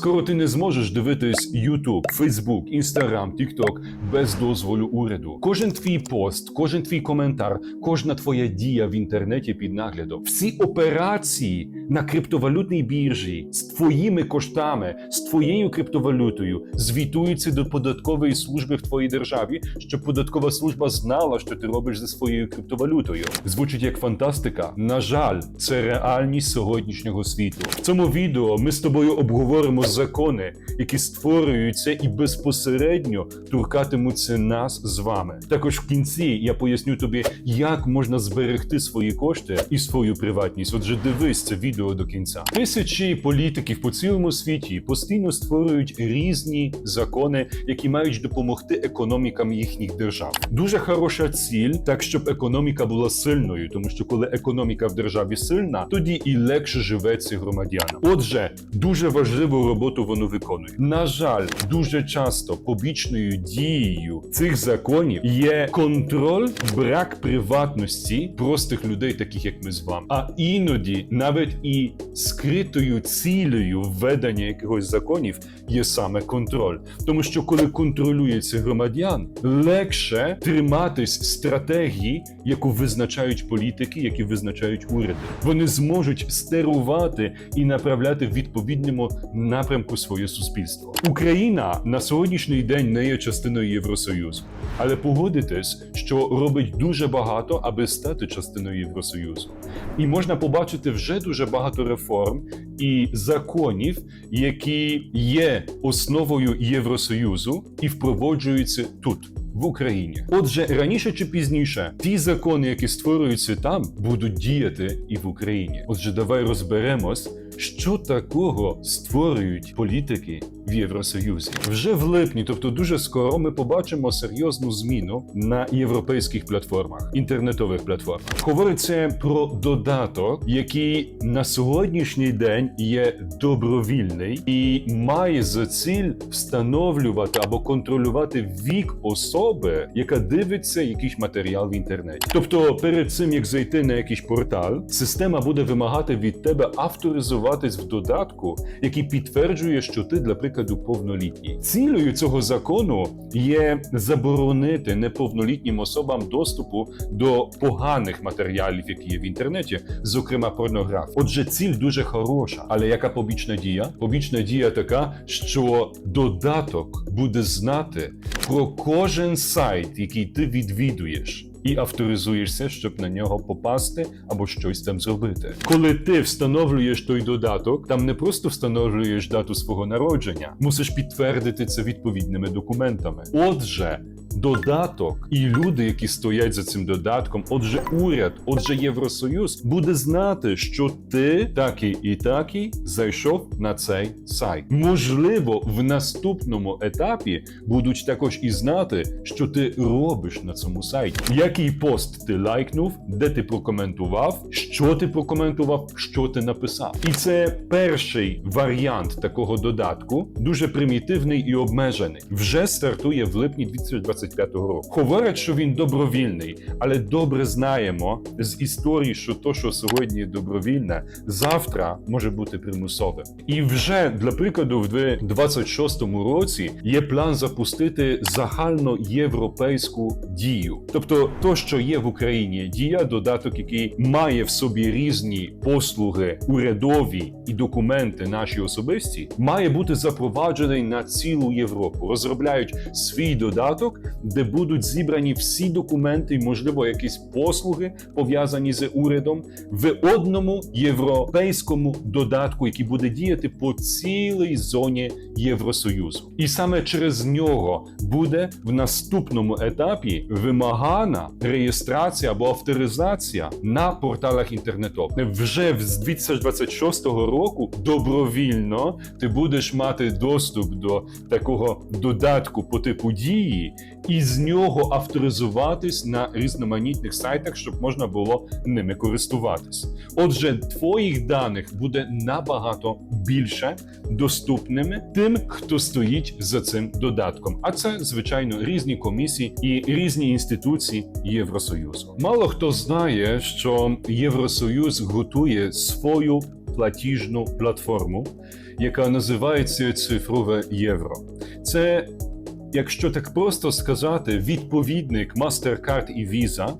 Скоро ти не зможеш дивитись YouTube, Facebook, Instagram, TikTok без дозволу уряду. Кожен твій пост, кожен твій коментар, кожна твоя дія в інтернеті під наглядом. Всі операції на криптовалютній біржі з твоїми коштами, з твоєю криптовалютою звітуються до податкової служби в твоїй державі, щоб податкова служба знала, що ти робиш зі своєю криптовалютою. Звучить як фантастика. На жаль, це реальність сьогоднішнього світу. В цьому відео ми з тобою обговоримо закони, які створюються і безпосередньо торкатимуться нас з вами. Також в кінці я поясню тобі, як можна зберегти свої кошти і свою приватність. Отже, дивись це відео до кінця. Тисячі політиків по цілому світі постійно створюють різні закони, які мають допомогти економікам їхніх держав. Дуже хороша ціль, так щоб економіка була сильною, тому що коли економіка в державі сильна, тоді і легше живеться громадянам. Отже, дуже важливу роботу воно виконує. На жаль, дуже часто побічною дією цих законів є контроль, брак приватності простих людей, таких як ми з вами. А іноді навіть і скритою цілею введення якихось законів є саме контроль, тому що коли контролюється громадян, легше триматись стратегії, яку визначають політики, які визначають уряди. Вони зможуть стерувати і направляти в відповідному напрямку своє суспільство. Україна на сьогоднішній день не є частиною Євросоюзу, але погодитесь, що робить дуже багато, аби стати частиною Євросоюзу. І можна побачити вже дуже багато реформ і законів, які є основою Євросоюзу і впроваджуються тут. В Україні, отже, раніше чи пізніше, ті закони, які створюються там, будуть діяти і в Україні. Отже, давай розберемось, що такого створюють політики в Євросоюзі. Вже в липні, тобто дуже скоро, ми побачимо серйозну зміну на європейських платформах, інтернетових платформах. Говориться про додаток, який на сьогоднішній день є добровільний і має за ціль встановлювати або контролювати вік особи, яка дивиться якийсь матеріал в інтернеті. Тобто, перед цим як зайти на якийсь портал, система буде вимагати від тебе авторизуватись в додатку, який підтверджує, що ти, для прикладу, повнолітній. Цілею цього закону є заборонити неповнолітнім особам доступу до поганих матеріалів, які є в інтернеті, зокрема порнографії. Отже, ціль дуже хороша, але яка побічна дія? Побічна дія така, що додаток буде знати про кожен сайт, який ти відвідуєш. І авторизуєшся, щоб на нього попасти або щось там зробити. Коли ти встановлюєш той додаток, там не просто встановлюєш дату свого народження, мусиш підтвердити це відповідними документами. Отже, додаток і люди, які стоять за цим додатком, отже, уряд, отже, Євросоюз буде знати, що ти такий і такий зайшов на цей сайт. Можливо, в наступному етапі будуть також і знати, що ти робиш на цьому сайті. Який пост ти лайкнув, де ти прокоментував, що ти прокоментував, що ти написав. І це перший варіант такого додатку, дуже примітивний і обмежений. Вже стартує в липні 2025 року. Говорять, що він добровільний, але добре знаємо з історії, що то, що сьогодні добровільне, завтра може бути примусовим. І вже для прикладу, в 2026 році є план запустити загальноєвропейську дію. Тобто, то, що є в Україні, дія додаток, який має в собі різні послуги, урядові і документи наші особисті, має бути запроваджений на цілу Європу. Розробляють свій додаток, де будуть зібрані всі документи, і, можливо, якісь послуги пов'язані з урядом в одному європейському додатку, який буде діяти по цілій зоні Євросоюзу. І саме через нього буде в наступному етапі вимагана реєстрація або авторизація на порталах інтернету. Вже з 2026 року добровільно ти будеш мати доступ до такого додатку по типу дії, і з нього авторизуватись на різноманітних сайтах, щоб можна було ними користуватись. Отже, твоїх даних буде набагато більше доступними тим, хто стоїть за цим додатком. А це звичайно різні комісії і різні інституції Євросоюзу. Мало хто знає, що Євросоюз готує свою платіжну платформу, яка називається цифрове євро. Це, якщо так просто сказати, відповідник MasterCard і Visa,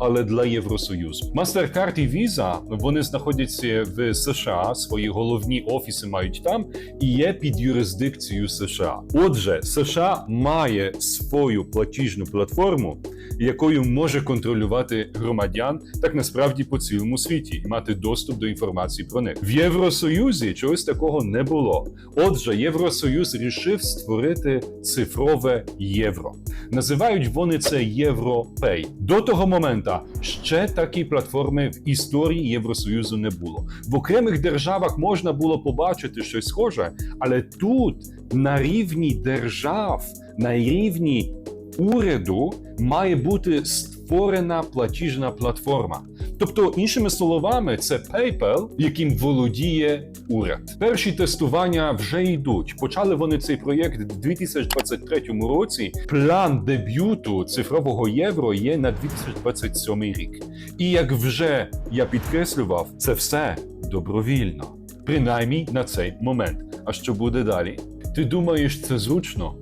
але для Євросоюзу. MasterCard і Visa, вони знаходяться в США, свої головні офіси мають там і є під юрисдикцією США. Отже, США має свою платіжну платформу, якою може контролювати громадян так насправді по цілому світі і мати доступ до інформації про них. В Євросоюзі чогось такого не було. Отже, Євросоюз рішив створити цифрове євро. Називають вони це Європей. До того моменту ще такі платформи в історії Євросоюзу не було. В окремих державах можна було побачити щось схоже, але тут на рівні держав, на рівні уряду має бути створена платіжна платформа. Тобто, іншими словами, це PayPal, яким володіє уряд. Перші тестування вже йдуть. Почали вони цей проєкт у 2023 році. План дебюту цифрового євро є на 2027 рік. І як вже я підкреслював, це все добровільно, принаймні на цей момент. А що буде далі? Ти думаєш, це зручно?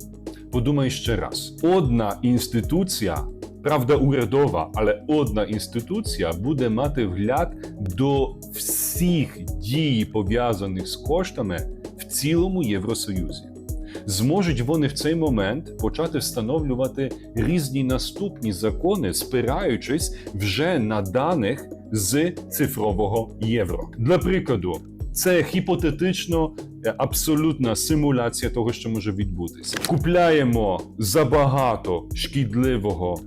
Подумай ще раз: одна інституція, правда, урядова, але одна інституція буде мати вгляд до всіх дій, пов'язаних з коштами в цілому Євросоюзі. Зможуть вони в цей момент почати встановлювати різні наступні закони, спираючись вже на даних з цифрового євро. Для прикладу, це гіпотетично абсолютна симуляція того, що може відбутися. Купляємо забагато шкідливого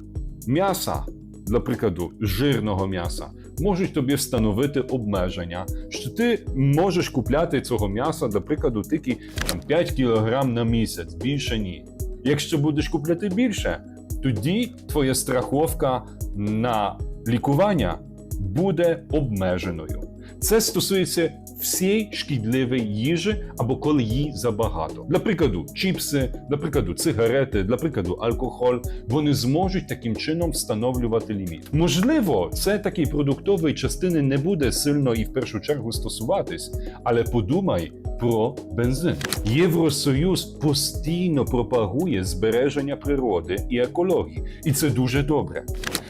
м'яса, для прикладу, жирного м'яса. Можуть тобі встановити обмеження, що ти можеш купляти цього м'яса, до прикладу, тільки там 5 кг на місяць, більше ні. Якщо будеш купляти більше, тоді твоя страховка на лікування буде обмеженою. Це стосується всієї шкідливої їжі або коли її забагато. Для прикладу, чіпси, для прикладу, цигарети, для прикладу, алкоголь. Вони зможуть таким чином встановлювати ліміт. Можливо, це такий продуктової частини не буде сильно і в першу чергу стосуватись, але подумай про бензин. Євросоюз постійно пропагує збереження природи і екології, і це дуже добре.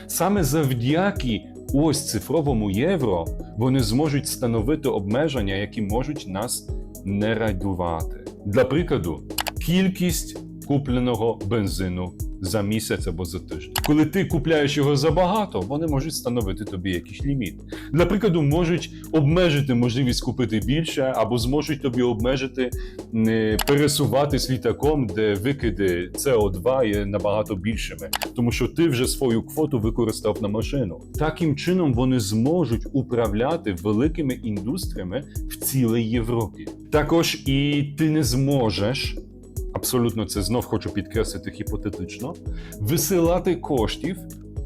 Саме завдяки ось цифровому євро вони зможуть становити обмеження, які можуть нас не радувати. Для прикладу, кількість купленого бензину за місяць або за тиждень. Коли ти купляєш його забагато, вони можуть встановити тобі якийсь ліміт. Для прикладу, можуть обмежити можливість купити більше, або зможуть тобі обмежити не пересуватись літаком, де викиди СО2 є набагато більшими, тому що ти вже свою квоту використав на машину. Таким чином вони зможуть управляти великими індустріями в цілій Європі. Також і ти не зможеш. Абсолютно, це знов хочу підкреслити гіпотетично, висилати коштів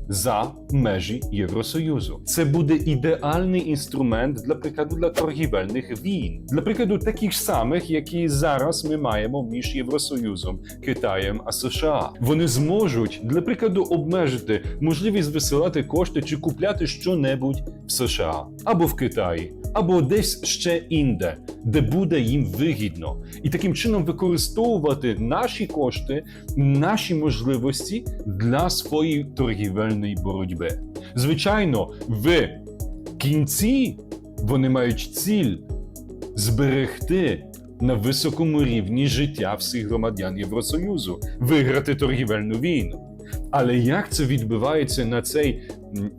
за межі Євросоюзу. Це буде ідеальний інструмент для прикладу для торгівельних війн, для прикладу таких самих, які зараз ми маємо між Євросоюзом, Китаєм а США. Вони зможуть для прикладу обмежити можливість висилати кошти чи купляти що-небудь в США або в Китаї. Або десь ще інде, де буде їм вигідно, і таким чином використовувати наші кошти, наші можливості для своєї торгівельної боротьби. Звичайно, в кінці вони мають ціль зберегти на високому рівні життя всіх громадян Євросоюзу, виграти торгівельну війну. Але як це відбувається на цей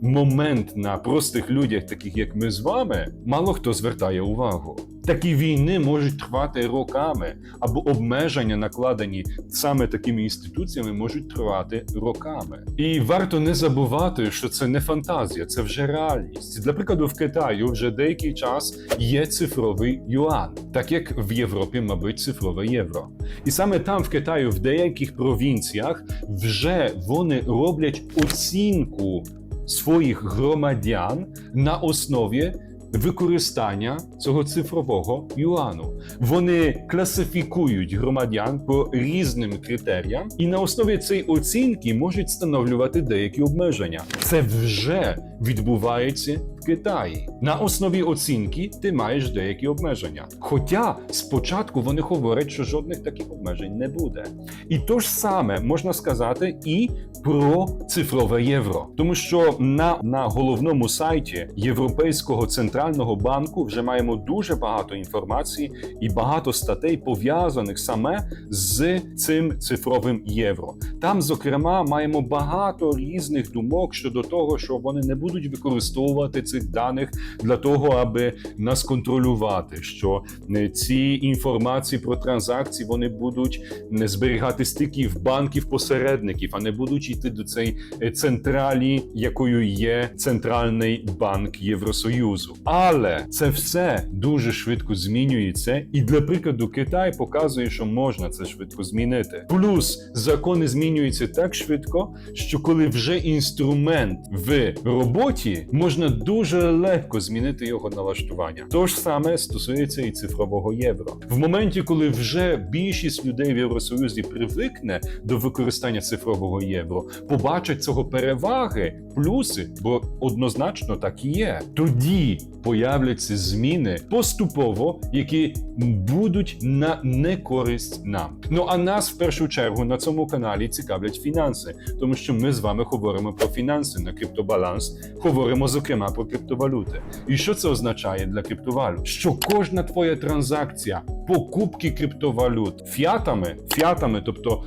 момент на простих людях, таких як ми з вами, мало хто звертає увагу. Такі війни можуть тривати роками, або обмеження, накладені саме такими інституціями, можуть тривати роками. І варто не забувати, що це не фантазія, це вже реальність. Для прикладу, в Китаї вже деякий час є цифровий юан, так як в Європі, мабуть, цифрове євро. І саме там, в Китаї, в деяких провінціях, вже вони роблять оцінку своїх громадян на основі використання цього цифрового юану. Вони класифікують громадян по різним критеріям, і на основі цієї оцінки можуть встановлювати деякі обмеження. Це вже відбувається Китаї. На основі оцінки ти маєш деякі обмеження. Хоча спочатку вони говорять, що жодних таких обмежень не буде. І то ж саме можна сказати і про цифрове євро, тому що на, на головному сайті Європейського центрального банку вже маємо дуже багато інформації і багато статей пов'язаних саме з цим цифровим євро. Там, зокрема, маємо багато різних думок щодо того, що вони не будуть використовувати цих даних для того, аби нас контролювати. Що е, ці інформації про транзакції вони будуть не зберігатись тільки в банків посередників, а не будуть йти до цієї е, централі, якою є центральний банк Євросоюзу. Але це все дуже швидко змінюється, і для прикладу Китай показує, що можна це швидко змінити. Плюс закони змінюються так швидко, що коли вже інструмент в роботі, можна дуже легко змінити його налаштування. То ж саме стосується і цифрового євро. В моменті, коли вже більшість людей в Євросоюзі привикне до використання цифрового євро, побачать цього переваги, плюси, бо однозначно так і є. Тоді появляться зміни поступово, які будуть на некористь нам. Ну а нас в першу чергу на цьому каналі цікавлять фінанси, тому що ми з вами говоримо про фінанси на криптобаланс, говоримо зокрема про криптовалюти. І що це означає для криптовалют? Що кожна твоя транзакція покупки криптовалют фіатами, фіатами, тобто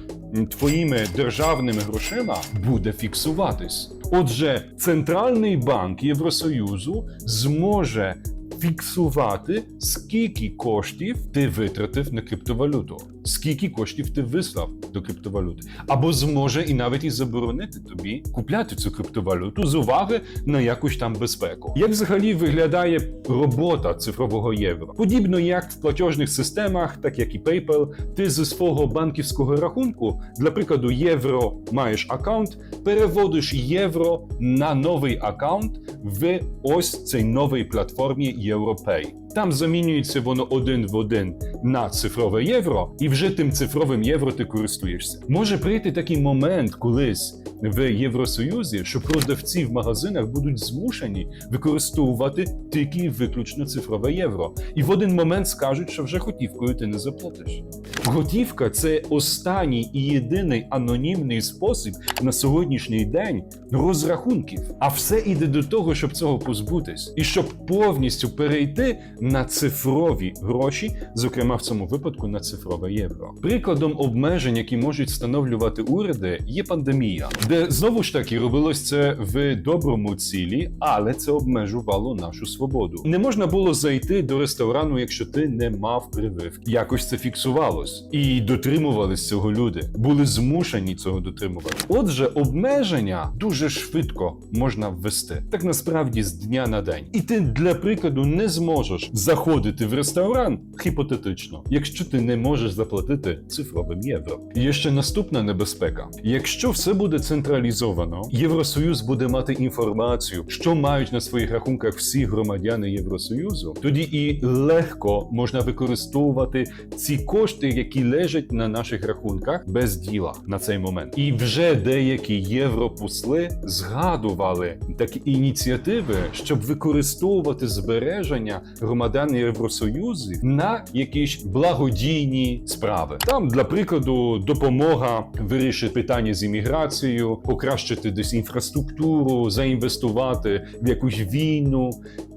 твоїми державними грошима, буде фіксуватись. Отже, центральний банк Євросоюзу зможе фіксувати, скільки коштів ти витратив на криптовалюту, скільки коштів ти вислав до криптовалюти, або зможе і навіть і заборонити тобі купляти цю криптовалюту з уваги на якусь там безпеку. Як взагалі виглядає робота цифрового євро? Подібно як в платежних системах, так як і PayPal, ти зі свого банківського рахунку, для прикладу, євро маєш аккаунт, переводиш євро на новий аккаунт в ось цій новій платформі EuroPay. Там замінюється воно один в один на цифрове євро, і вже тим цифровим євро ти користуєшся. Може прийти такий момент колись в Євросоюзі, що продавці в магазинах будуть змушені використовувати тільки виключно цифрове євро, і в один момент скажуть, що вже готівкою ти не заплатиш. Готівка це останній і єдиний анонімний спосіб на сьогоднішній день розрахунків. А все іде до того, щоб цього позбутись, і щоб повністю перейти на цифрові гроші, зокрема в цьому випадку на цифрове євро. Прикладом обмежень, які можуть встановлювати уряди, є пандемія, де знову ж таки робилось це в доброму цілі, але це обмежувало нашу свободу. Не можна було зайти до ресторану, якщо ти не мав прививки. Якось це фіксувалось, і дотримувались цього люди, були змушені цього дотримувати. Отже, обмеження дуже швидко можна ввести, так насправді з дня на день. І ти для прикладу не зможеш заходити в ресторан гіпотетично, якщо ти не можеш заплатити цифровим євро. Є ще наступна небезпека: якщо все буде централізовано, Євросоюз буде мати інформацію, що мають на своїх рахунках всі громадяни Євросоюзу, тоді і легко можна використовувати ці кошти, які лежать на наших рахунках без діла на цей момент. І вже деякі європосли згадували такі ініціативи, щоб використовувати збереження громадян Євросоюзу на якісь благодійні справи. Там, для прикладу, допомога вирішити питання з імміграцією, покращити десь інфраструктуру, заінвестувати в якусь війну.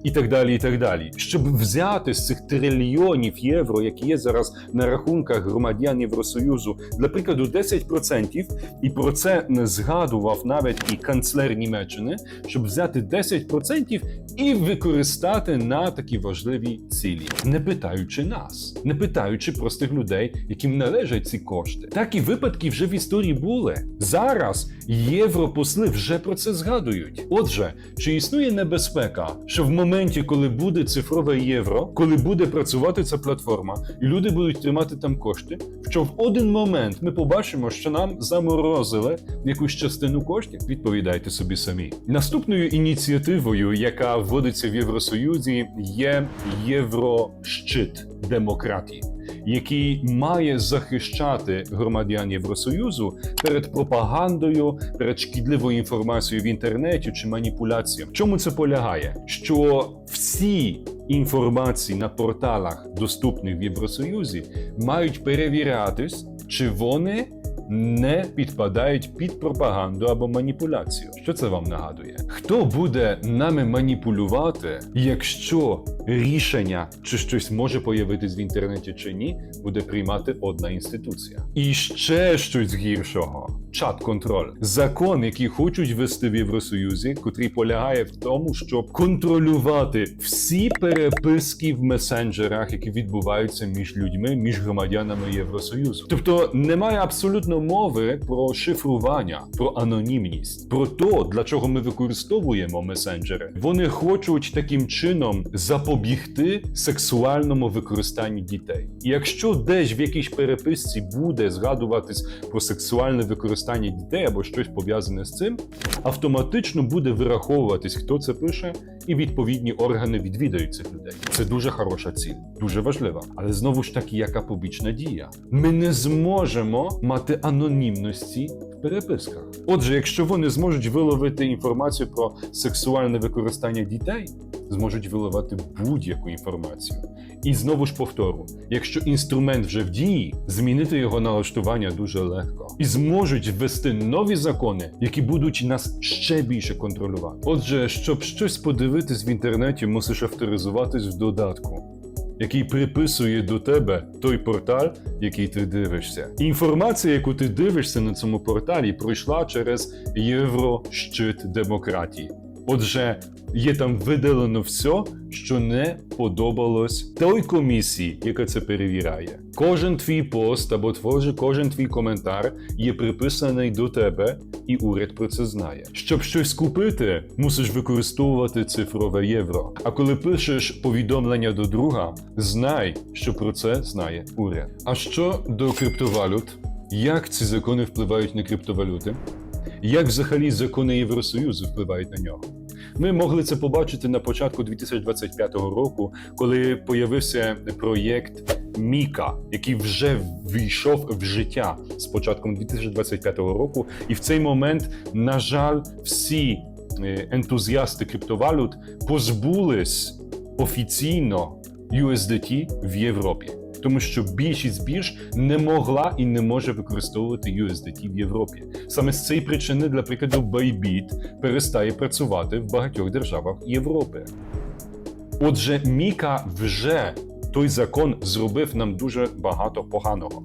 І так далі, і так далі, щоб взяти з цих трильйонів євро, які є зараз на рахунках громадян Євросоюзу, для прикладу, 10%, і про це не згадував навіть і канцлер Німеччини, щоб взяти 10% і використати на такі важливі цілі, не питаючи нас. не питаючи простих людей, яким належать ці кошти. Такі випадки вже в історії були. Зараз європосли вже про це згадують. Отже, чи існує небезпека, що в моменті, коли буде цифрове євро, коли буде працювати ця платформа, і люди будуть тримати там кошти, що в один момент ми побачимо, що нам заморозили якусь частину коштів? Відповідайте собі самі. Наступною ініціативою, яка вводиться в Євросоюзі, є Єврощит демократії. Який має захищати громадян Євросоюзу перед пропагандою, перед шкідливою інформацією в інтернеті чи маніпуляцією. В чому це полягає? Що всі інформації на порталах, доступних в Євросоюзі, мають перевірятись, чи вони не підпадають під пропаганду або маніпуляцію. Що це вам нагадує? Хто буде нами маніпулювати, якщо рішення чи щось може появитись в інтернеті чи ні, буде приймати одна інституція? І ще щось гіршого: чат-контроль. Закон, який хочуть ввести в Євросоюзі, котрий полягає в тому, щоб контролювати всі переписки в месенджерах, які відбуваються між людьми, між громадянами Євросоюзу. Тобто немає абсолютно мови про шифрування, про анонімність, про то, для чого ми використовуємо месенджери. Вони хочуть таким чином запобігти сексуальному використанню дітей. І якщо десь в якійсь переписці буде згадуватись про сексуальне використання дітей або щось пов'язане з цим, автоматично буде вираховуватись, хто це пише, і відповідні органи відвідають цих людей. Це дуже хороша ціль, дуже важлива. Але знову ж таки, яка побічна дія? Ми не зможемо мати анонімності в переписках. Отже, якщо вони зможуть виловити інформацію про сексуальне використання дітей, зможуть виливати будь-яку інформацію. І знову ж повтору: якщо інструмент вже в дії, змінити його налаштування дуже легко. І зможуть ввести нові закони, які будуть нас ще більше контролювати. Отже, щоб щось подивитись в інтернеті, мусиш авторизуватись в додатку. Який приписує до тебе той портал, який ти дивишся. Інформація, яку ти дивишся на цьому порталі, пройшла через Єврощит демократії. Отже, є там видалено все, що не подобалось той комісії, яка це перевіряє. Кожен твій пост або твоже, кожен твій коментар є приписаний до тебе, і уряд про це знає. Щоб щось купити, мусиш використовувати цифрове євро. А коли пишеш повідомлення до друга, знай, що про це знає уряд. А що до криптовалют? Як ці закони впливають на криптовалюти? Як взагалі закони Євросоюзу впливають на нього? Ми могли це побачити на початку 2025 року, коли появився проєкт Міка, який вже війшов в життя з початком 2025 року. І в цей момент, на жаль, всі е, ентузіасти криптовалют позбулись офіційно USDT в Європі. Тому що більшість бірж не могла і не може використовувати USDT в Європі. Саме з цієї причини, для прикладу, Bybit перестає працювати в багатьох державах Європи. Отже, Міка вже той закон зробив нам дуже багато поганого,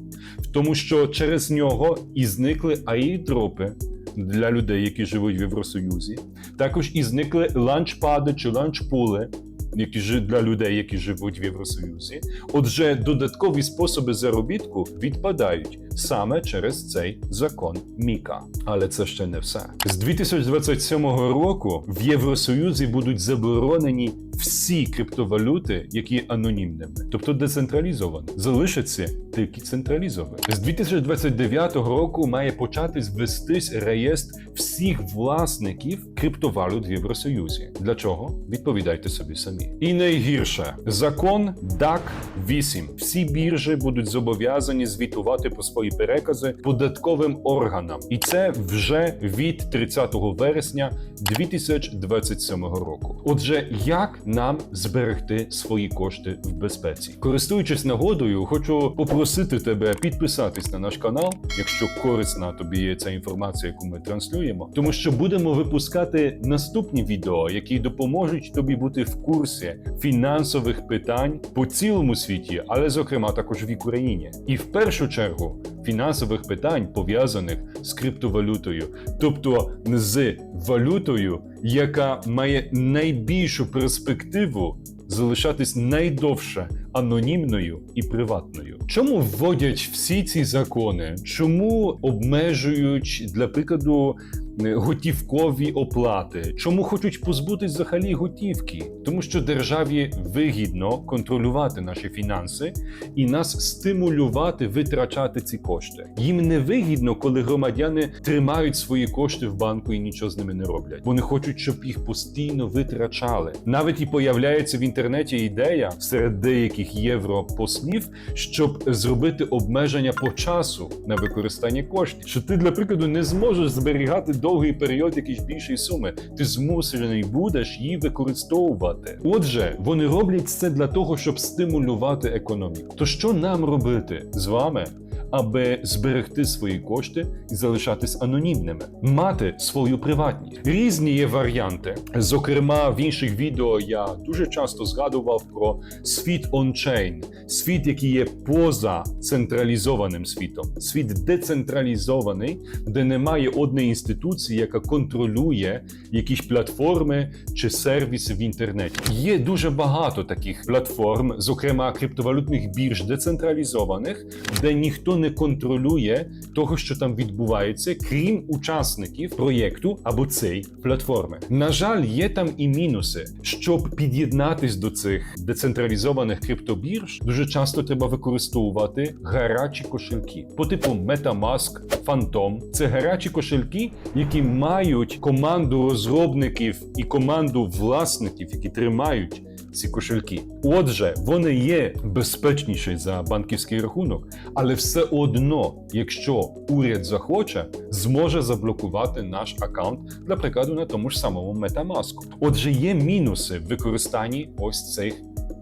тому що через нього і зникли аїдропи для людей, які живуть в Євросоюзі. Також і зникли ланчпади чи ланчпули, які ж для людей, які живуть в Євросоюзі. Отже, додаткові способи заробітку відпадають саме через цей закон Міка. Але це ще не все. З 2027 року в Євросоюзі будуть заборонені всі криптовалюти, які є анонімними, тобто децентралізовані. Залишаться тільки централізовані. З 2029 року має початись вестись реєстр всіх власників криптовалют в Євросоюзі. Для чого? Відповідайте собі самі. І найгірше закон DAC 8. Всі біржі будуть зобов'язані звітувати про свої перекази податковим органам, і це вже від 30 вересня 2027 року. Отже, як нам зберегти свої кошти в безпеці? Користуючись нагодою, хочу попросити тебе підписатись на наш канал, якщо корисна тобі є ця інформація, яку ми транслюємо, тому що будемо випускати наступні відео, які допоможуть тобі бути в курсі фінансових питань по цілому світі, але зокрема також в Україні, і в першу чергу фінансових питань пов'язаних з криптовалютою, тобто з валютою, яка має найбільшу перспективу залишатись найдовше анонімною і приватною. Чому вводять всі ці закони? Чому обмежують для прикладу е, готівкові оплати? Чому хочуть позбутись взагалі готівки? Тому що державі вигідно контролювати наші фінанси і нас стимулювати витрачати ці кошти. Їм не вигідно, коли громадяни тримають свої кошти в банку і нічого з ними не роблять. Вони хочуть, щоб їх постійно витрачали. Навіть і появляється в інтернеті ідея серед деяких європослів, щоб зробити обмеження по часу на використання коштів. Що ти, для прикладу, не зможеш зберігати довгий період якісь більшої суми. Ти змушений будеш її використовувати. Отже, вони роблять це для того, щоб стимулювати економіку. То що нам робити з вами? Аби зберегти свої кошти і залишатись анонімними, мати свою приватність. Різні є варіанти. Зокрема, в інших відео я дуже часто згадував про світ ончейн, світ, який є поза централізованим світом, світ децентралізований, де немає одної інституції, яка контролює якісь платформи чи сервіси в інтернеті. Є дуже багато таких платформ, зокрема криптовалютних бірж децентралізованих, де ніхто не контролює того, що там відбувається, крім учасників проєкту або цієї платформи. На жаль, є там і мінуси. Щоб під'єднатись до цих децентралізованих криптобірж, дуже часто треба використовувати гарячі кошельки по типу MetaMask, Phantom. Це гарячі кошельки, які мають команду розробників і команду власників, які тримають ці кошельки. Отже, вони є безпечніші за банківський рахунок, але все одно, якщо уряд захоче, зможе заблокувати наш аккаунт, для прикладу, на тому ж самому MetaMask. Отже, є мінуси в використанні ось цих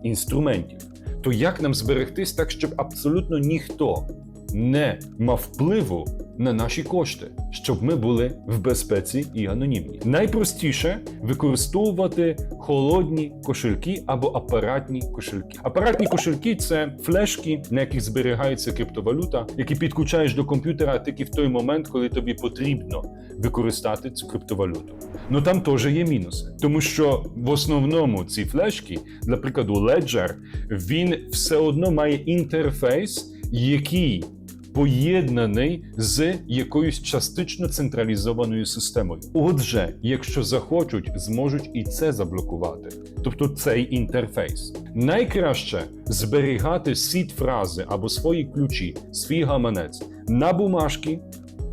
інструментів. То як нам зберегтись так, щоб абсолютно ніхто не мав впливу на наші кошти, щоб ми були в безпеці і анонімні. Найпростіше використовувати холодні кошельки або апаратні кошельки. Апаратні кошельки це флешки, на яких зберігається криптовалюта, які підключаєш до комп'ютера тільки в той момент, коли тобі потрібно використати цю криптовалюту. Ну там теж є мінуси, тому що в основному ці флешки, для Ledger, він все одно має інтерфейс, який поєднаний з якоюсь частично централізованою системою. Отже, якщо захочуть, зможуть і це заблокувати, тобто цей інтерфейс. Найкраще зберігати сіт фрази або свої ключі, свій гаманець на бумажки,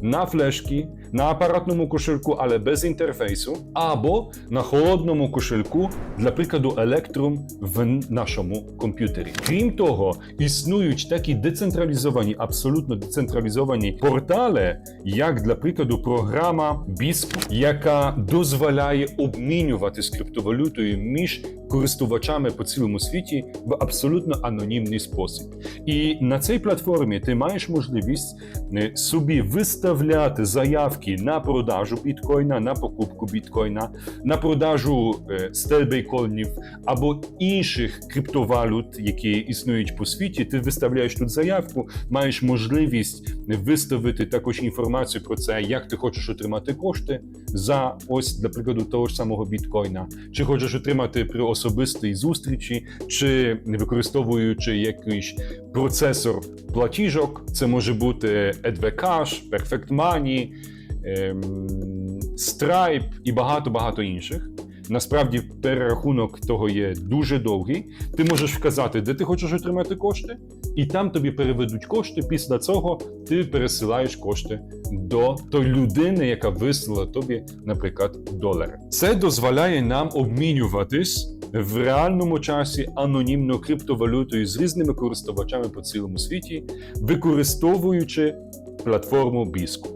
на флешки, на апаратному кошельку, але без інтерфейсу, або на холодному кошельку, для прикладу, Electrum в нашому комп'ютері. Крім того, існують такі децентралізовані, абсолютно децентралізовані портали, як для прикладу, програма BISC, яка дозволяє обмінюватись криптовалютою між користувачами по цілому світі в абсолютно анонімний спосіб. І на цій платформі ти маєш можливість собі виставляти заявки на продажу біткоїна, на покупку біткоїна, на продажу е, або інших криптовалют, які існують по світі. Ти виставляєш тут заявку, маєш можливість виставити також інформацію про це, як ти хочеш отримати кошти за ось, для прикладу, того ж самого біткоїна, чи хочеш отримати при особистій зустрічі, чи використовуючи якийсь процесор платіжок, це може бути EdVCash, Perfect Money, ем, Stripe і багато багато інших. Насправді перерахунок того є дуже довгий. Ти можеш вказати, де ти хочеш отримати кошти, і там тобі переведуть кошти. Після цього ти пересилаєш кошти до тої людини, яка вислала тобі, наприклад, долари. Це дозволяє нам обмінюватись в реальному часі анонімно криптовалютою з різними користувачами по цілому світі, використовуючи платформу Bisco.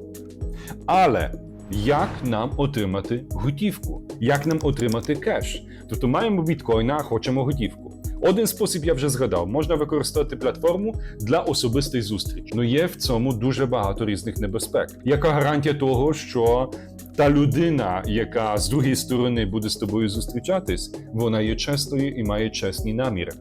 Але як нам отримати готівку? Як нам отримати кеш? Тобто маємо біткоїна, хочемо готівку. Один спосіб я вже згадав: можна використати платформу для особистої зустрічі. Ну є в цьому дуже багато різних небезпек. Яка гарантія того, що та людина, яка з другої сторони буде з тобою зустрічатись, вона є чесною і має чесні наміри?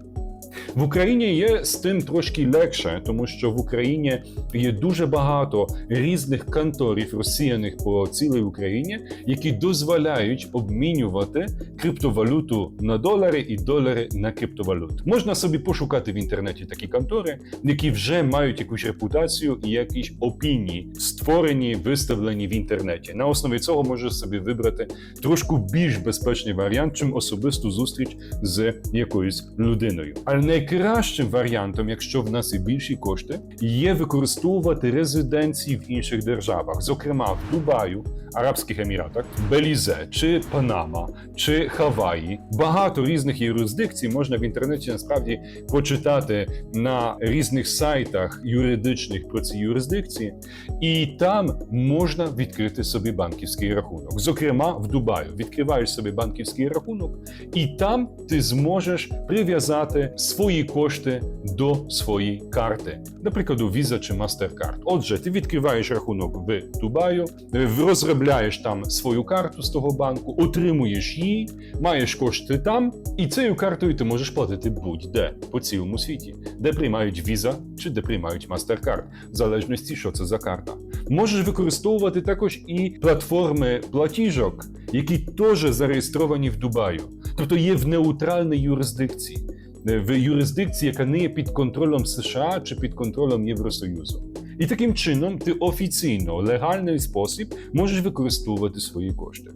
В Україні є з тим трошки легше, тому що в Україні є дуже багато різних конторів розсіяних по цілій Україні, які дозволяють обмінювати криптовалюту на долари і долари на криптовалюту. Можна собі пошукати в інтернеті такі контори, які вже мають якусь репутацію і якісь опінії, створені, виставлені в інтернеті. На основі цього можеш собі вибрати трошки більш безпечний варіант, чим особисту зустріч з якоюсь людиною. Але найкращим варіантом, якщо в нас і більші кошти, є використовувати резиденції в інших державах, зокрема в Дубаю, Арабських Еміратах, Белізе чи Панама чи Хаваї. Багато різних юрисдикцій можна в інтернеті насправді почитати на різних сайтах юридичних про ці юрисдикції, і там можна відкрити собі банківський рахунок. Зокрема, в Дубаю відкриваєш собі банківський рахунок, і там ти зможеш прив'язати свої кошти до своєї карти, наприклад, Visa чи MasterCard. Отже, ти відкриваєш рахунок в Дубаю, е, розробляєш там свою карту з того банку, отримуєш її, маєш кошти там, і цією картою ти можеш платити будь-де по цілому світі, де приймають Visa чи де приймають MasterCard, в залежності, що це за карта. Можеш використовувати також і платформи платіжок, які теж зареєстровані в Дубаю, тобто є в нейтральній юрисдикції, в юрисдикції, яка не є під контролем США чи під контролем Євросоюзу. І таким чином ти офіційно, легальний спосіб можеш використовувати свої кошти.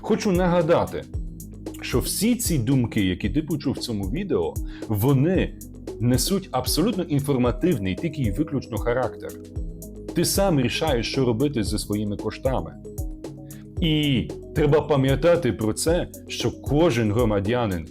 Хочу нагадати, що всі ці думки, які ти почув в цьому відео, вони несуть абсолютно інформативний, тільки і виключно характер. Ти сам рішаєш, що робити зі своїми коштами. І треба пам'ятати про це, що кожен громадянин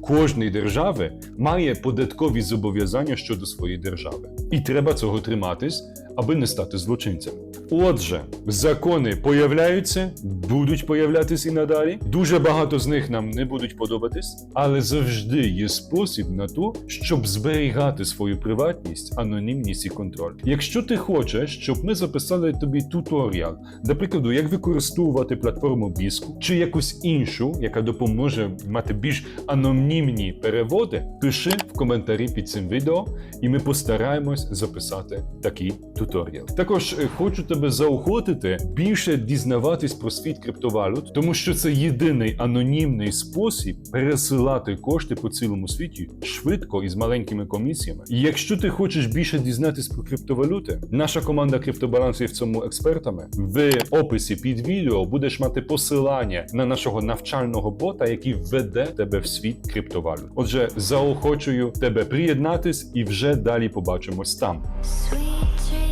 кожної держави має податкові зобов'язання щодо своєї держави. І треба цього триматись, аби не стати злочинцем. Отже, закони появляються, будуть появлятися і надалі. Дуже багато з них нам не будуть подобатись, але завжди є спосіб на то, щоб зберігати свою приватність, анонімність і контроль. Якщо ти хочеш, щоб ми записали тобі туторіал, до прикладу, як використовувати платформу Біску чи якусь іншу, яка допоможе мати більш анонімні переводи, пиши в коментарі під цим відео, і ми постараємось записати такий туторіал. Також е, хочу тебе заохотити більше дізнаватись про світ криптовалют, тому що це єдиний анонімний спосіб пересилати кошти по цілому світі швидко і з маленькими комісіями. І якщо ти хочеш більше дізнатись про криптовалюти, наша команда криптобалансу є в цьому експертами. В описі під відео будеш мати посилання на нашого навчального бота, який введе тебе в світ криптовалют. Отже, заохочую тебе приєднатись і вже далі побачимось там. Sweet dreams.